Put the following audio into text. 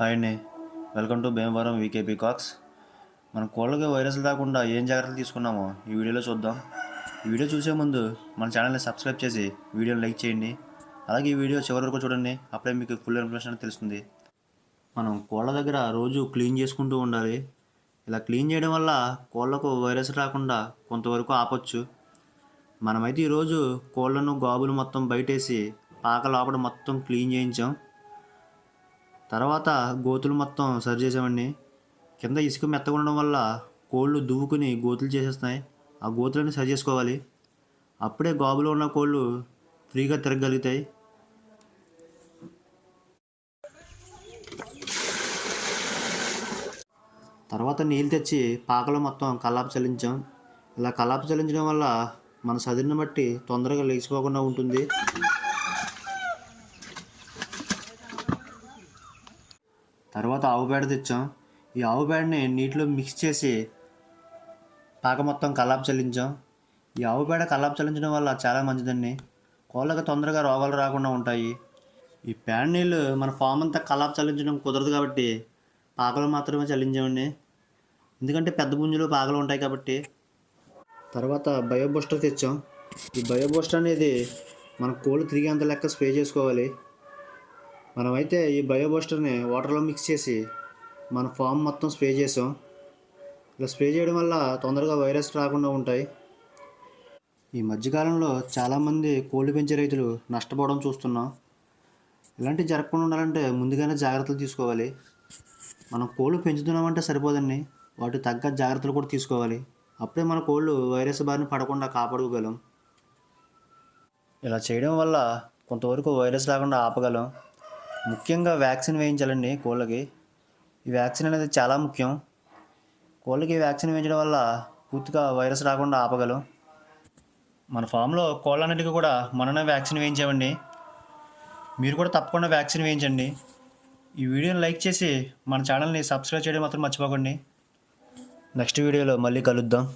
Hi అండి. Welcome to Bhimavaram VKP cocks. మన కోళ్ళకి వైరస్లు రాకుండా ఏం జాగ్రత్తలు తీసుకున్నామో ఈ వీడియోలో చూద్దాం. ఈ వీడియో చూసే ముందు మన ఛానల్ని సబ్స్క్రైబ్ చేసి వీడియోని లైక్ చేయండి. అలాగే ఈ వీడియో చివరి వరకు చూడండి అప్పుడే మీకు ఫుల్ ఇన్ఫర్మేషన్ తెలుస్తుంది. మనం కోళ్ళ దగ్గర రోజు క్లీన్ చేసుకుంటూ ఉండాలి. ఇలా క్లీన్ చేయడం వల్ల కోళ్ళకు వైరస్ రాకుండా కొంతవరకు ఆపొచ్చు. మనమైతే ఈరోజు కోళ్ళను గాబులు మొత్తం బయటేసి పాక లోపల మొత్తం క్లీన్ చేయించాం. తర్వాత గోతులు మొత్తం సరి చేసామండి కింద ఇసుక మెత్తగా ఉండడం వల్ల కోళ్ళు దువ్వుకుని గోతులు చేసేస్తున్నాయి. ఆ గోతులన్నీ సరి చేసుకోవాలి. అప్పుడే గాబులో ఉన్న కోళ్ళు ఫ్రీగా తిరగగలుగుతాయి. తర్వాత నీళ్ళు తెచ్చి పాకలో మొత్తం కల్లాపు చల్లించాం. ఇలా కల్లాపు చల్లించడం వల్ల మన సదిరిని బట్టి తొందరగా లేచిపోకుండా ఉంటుంది. తర్వాత ఆవు పేడ తెచ్చాం. ఈ ఆవు పేడని నీటిలో మిక్స్ చేసి పాక మొత్తం కల్లాపు చల్లించాం. ఈ ఆవు పేడ కల్లాపు చల్లించడం వల్ల చాలా మంచిదండి. కోళ్ళకి తొందరగా రోగాలు రాకుండా ఉంటాయి. ఈ పేడ నీళ్ళు మన ఫామ్ అంతా కల్లాపు చల్లించడం కుదరదు కాబట్టి పాకలో మాత్రమే చల్లించామండి. ఎందుకంటే పెద్ద పుంజులు పాకలు ఉంటాయి కాబట్టి. తర్వాత బయో బూస్టర్ తెచ్చాం. ఈ బయో బూస్టర్ అనేది మన కోళ్ళు తిరిగేంత లెక్క స్ప్రే చేసుకోవాలి. మనమైతే ఈ బయో బూస్టర్ని వాటర్లో మిక్స్ చేసి మన ఫామ్ మొత్తం స్ప్రే చేసాం. ఇలా స్ప్రే చేయడం వల్ల తొందరగా వైరస్ రాకుండా ఉంటాయి. ఈ మధ్యకాలంలో చాలామంది కోళ్ళు పెంచే రైతులు నష్టపోవడం చూస్తున్నాం. ఇలాంటివి జరగకుండా ఉండాలంటే ముందుగానే జాగ్రత్తలు తీసుకోవాలి. మనం కోళ్ళు పెంచుతున్నామంటే సరిపోదండి. వాటి తగ్గ జాగ్రత్తలు కూడా తీసుకోవాలి. అప్పుడే మన కోళ్ళు వైరస్ బారిన పడకుండా కాపాడుకోగలం. ఇలా చేయడం వల్ల కొంతవరకు వైరస్ రాకుండా ఆపగలం. ముఖ్యంగా వ్యాక్సిన్ వేయించాలండి కోళ్ళకి. ఈ వ్యాక్సిన్ అనేది చాలా ముఖ్యం. కోళ్ళకి వ్యాక్సిన్ వేయించడం వల్ల పూర్తిగా వైరస్ రాకుండా ఆపగలం. మన ఫామ్లో కోళ్ళన్నిటికీ కూడా మననే వ్యాక్సిన్ వేయించామండి. మీరు కూడా తప్పకుండా వ్యాక్సిన్ వేయించండి. ఈ వీడియోని లైక్ చేసి మన ఛానల్ని సబ్స్క్రైబ్ చేయడం మాత్రం మర్చిపోకండి. నెక్స్ట్ వీడియోలో మళ్ళీ కలుద్దాం.